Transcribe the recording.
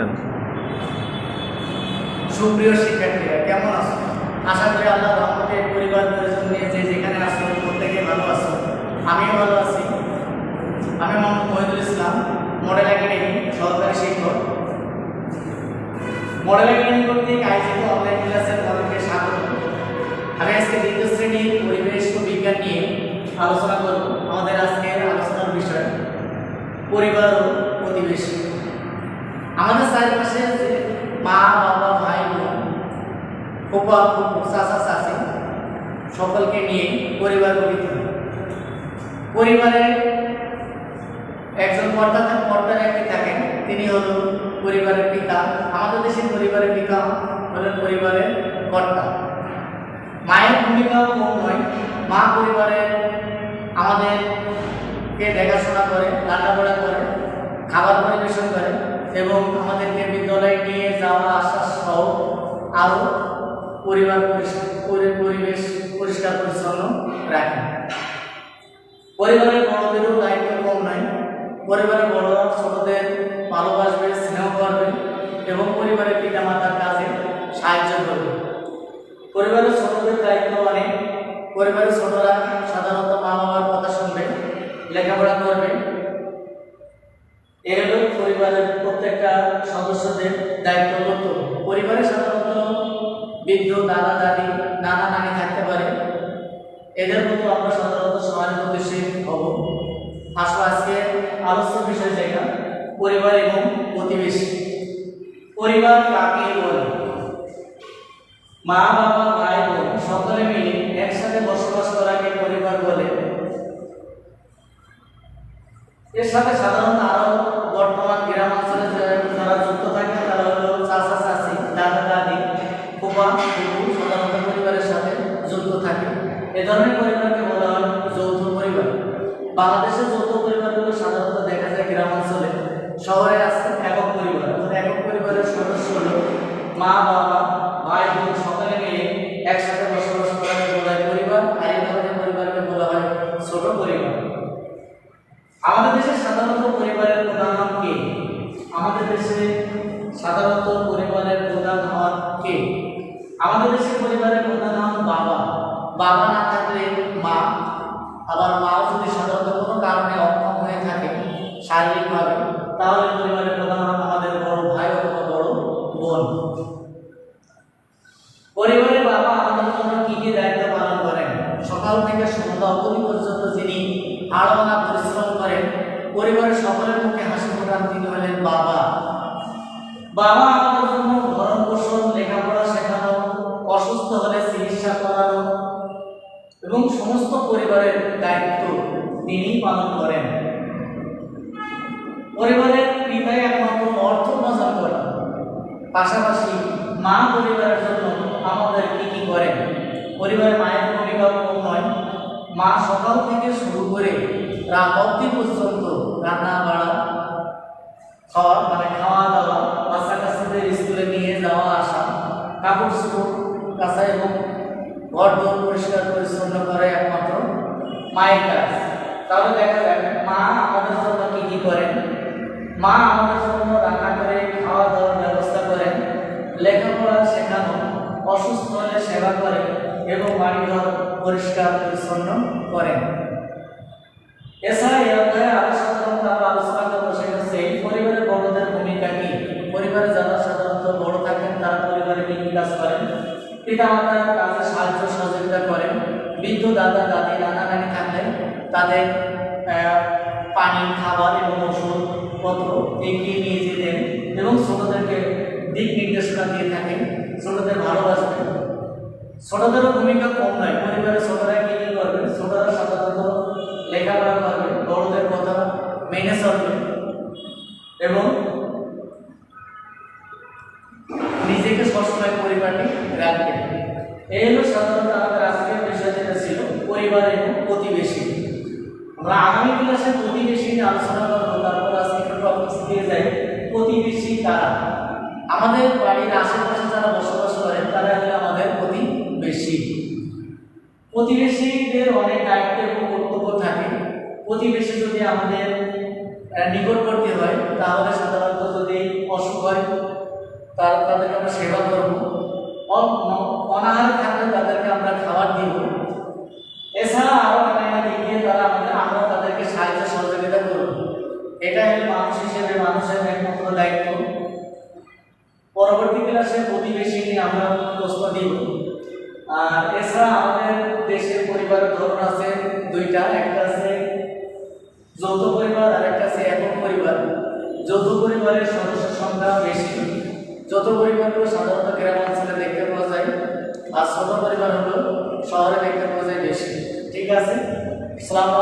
দেন। সুপ্রিয় শিক্ষার্থীরা, কেমন আছো? আশা করি আল্লাহ রহমতে পরিবার পরিজন নিয়ে যে যেখানে প্রত্যেকে ভালো আছো। ভালো আছি। আমি মোহাম্মদ মহিদুল ইসলাম, মডেল একাডেমি, সহকারী শিক্ষক। মডেল একাডেমি কর্তৃক আয়োজিত অনলাইন ক্লাসের স্বাগত। আমি আজকে দ্বিতীয় শ্রেণির পরিবেশ ও বিজ্ঞান নিয়ে আলোচনা করব। আমাদের আজকের আলোচনার বিষয়, পরিবার ও চারপাশে যে, মা, বাবা, ভাই, বোন ফুপা ফুপু চাচা, চাচি, সকলকে নিয়ে পরিবার গঠিত। হয়। পরিবারে একজন কর্তা কর্তার একটি থাকেন, তিনি হলো পরিবারের পিতা। আমাদের দেশের পরিবারের পিতা হলেন পরিবারের কর্তা। মায়ের ভূমিকাও কম নয়। মা পরিবারের আমাদেরকে দেখাশোনা করে, রান্নাবাড়া করে, খাবার পরিবেশন করে। এবং আমাদেরকে বিদ্যালয়ে নিয়ে যাওয়া আসা সহ আরও পরিবার পরিবেশ পরিষ্কার পরিচ্ছন্ন রাখে। পরিবারের বড়দেরও দায়িত্ব কম নাই। পরিবারের বড়রা ছোটদের ভালোবাসবে, স্নেহ করবে এবং পরিবারের পিতামাতার কাজে সাহায্য করবে। পরিবারের ছোটদের দায়িত্ব অনেক পরিবারের ছোটরা সাধারণত মা বাবার কথা শুনবে, লেখাপড়া করবে এ হলো পরিবারের প্রত্যেকটা সদস্যদের দায়িত্ব কর্তব্য পরিবারে সাধারণত বৃদ্ধ, দাদা, দাদি, নানা নানি থাকতে পারে। এদের মতো আমরা সাধারণত সমাজের সহানুভূতিশীল হব। আসলে আজকে আলোচ্য বিষয় যেটা পরিবার এবং প্রতিবেশী। পরিবার কাকে বলে? মা, বাবা, ভাই, বোন, সকলে মিলে একসাথে বসবাস করাকে পরিবার বলে। এর সাথে সাধারণত বাংলাদেশের যৌথ পরিবারগুলো সাধারণত দেখা যায় গ্রাম অঞ্চলে। শহরে আছে একক পরিবার। একক পরিবারের সদস্য হলো মা, বাবা, ভাই, বোন, সকলে মিলে একসাথে বসবাস করাকে বলা হয় পরিবার, আর এই ধরনের পরিবারকে বলা হয় ছোট পরিবার। আমাদের দেশে সাধারণত পরিবারের প্রধান নাম কে? আমাদের দেশে সাধারণত পরিবারের প্রধান হন কে? আমাদের শারীরিকভাবে, তাহলে পরিবারের প্রধান আমাদের বড় ভাই অথবা বড় বোন। পরিবারের বাবা আমাদের জন্য কি কি দায়িত্ব পালন করেন? সকাল থেকে সন্ধ্যা অবধি পর্যন্ত যিনি আড়ানা পরিশ্রম করেন, পরিবারের সকলের মুখে হাসি ফোটান তিনি হলেন বাবা। বাবা আমাদের জন্য ভরণ পোষণ, লেখাপড়া শেখানো, অসুস্থ হলে চিকিৎসা করানো এবং সমস্ত পরিবারের দায়িত্ব তিনি পালন করেন। পরিবারের পিতাই একমাত্র অর্থ উপার্জন করেন পাশাপাশি মা পরিবারের জন্য আমাদের কি কি করেন পরিবারের মায়ের ভূমিকা কম নয়। মা সকাল থেকে শুরু করে রাত অব্দি পর্যন্ত রান্না বাড়া, খাওয়া মানে খাওয়া দাওয়া বাচ্চা স্কুলে নিয়ে যাওয়া আসা, কাপড় চোপড় কাঁচা এবং ঘর দোর পরিষ্কার পরিচ্ছন্ন করে একমাত্র মায়ের কাজ। তাহলে দেখা যায় মা আমাদের জন্য কি কি করেন। মা আমাদের জন্য রান্না করে, খাওয়া দাওয়ার ব্যবস্থা করেন লেখাপড়া শেখানো, অসুস্থ হলে সেবা করে এবং বাড়িঘর পরিষ্কার পরিচ্ছন্ন করেন এছাড়া এই অধ্যায়ে আরও সাধারণত আমরা আলোচনা করব সেটা এই পরিবারের বড়দের ভূমিকা কি? পরিবারে যারা সাধারণত বড় থাকেন, তারা পরিবারে কি কাজ করেন? পিতা মাতার কাজে সাহায্য সহযোগিতা করেন, বৃদ্ধ দাদা, দাদি, নানা নানি থাকলে তাদের পানি, খাবার এবং ওষুধপত্র এগিয়ে নিয়ে যেতেন এবং ছোটদেরকে দিক নির্দেশনা দিয়ে থাকেন ছোটদের ভালোবাসবেন ছোটদেরও ভূমিকা কম নয়, পরিবারের ছোটরা কি কি করবে ছোটরা সাধারণত লেখাপড়া করবে বড়দের কথা মেনে চলবে এবং নিজেকে সবসময় পরিবারকে রাখবে এই হলো সাধারণত আমাদের আজকের বিষয় যেটা ছিল পরিবার এবং প্রতিবেশী। আমরা আগামী ক্লাসে প্রতিবেশী নিয়ে আলোচনা প্রতিবেশী কারা আমাদের বাড়ির আশেপাশে যারা বসবাস করেন, তারা হলো আমাদের প্রতিবেশী। প্রতিবেশীদের অনেক দায়িত্ব এবং কর্তব্য থাকে। প্রতিবেশী যদি আমাদের নিকটবর্তী হয়, তাহলে সাধারণত যদি অসুখ হয়, তার, তাদেরকে আমরা সেবা করব। অনাহারে থাকলে তাদেরকে আমরা খাবার দিব এছাড়া আরও নানা দিক দিয়ে তারা আমাদের আমরা তাদেরকে সাহায্য সহযোগিতা করব এটা হলো মানুষ হিসেবে মানুষের একমাত্র দায়িত্ব। পরবর্তী ক্লাসে প্রতিবেশী নিয়ে আমরা প্রশ্ন দিব। আর এছাড়া আমাদের দেশের পরিবারের ধরন আছে দুইটা, একটা আছে যৌথ পরিবার আর একটা আছে একক পরিবার। যৌথ পরিবারের সদস্য সংখ্যা বেশি। যৌথ পরিবারগুলো সাধারণত গ্রাম অঞ্চলে দেখতে পাওয়া যায়, আর পরিবার হলো শহরে দেখতে পাওয়া যায় বেশি। ঠিক আছে? আলাইকুম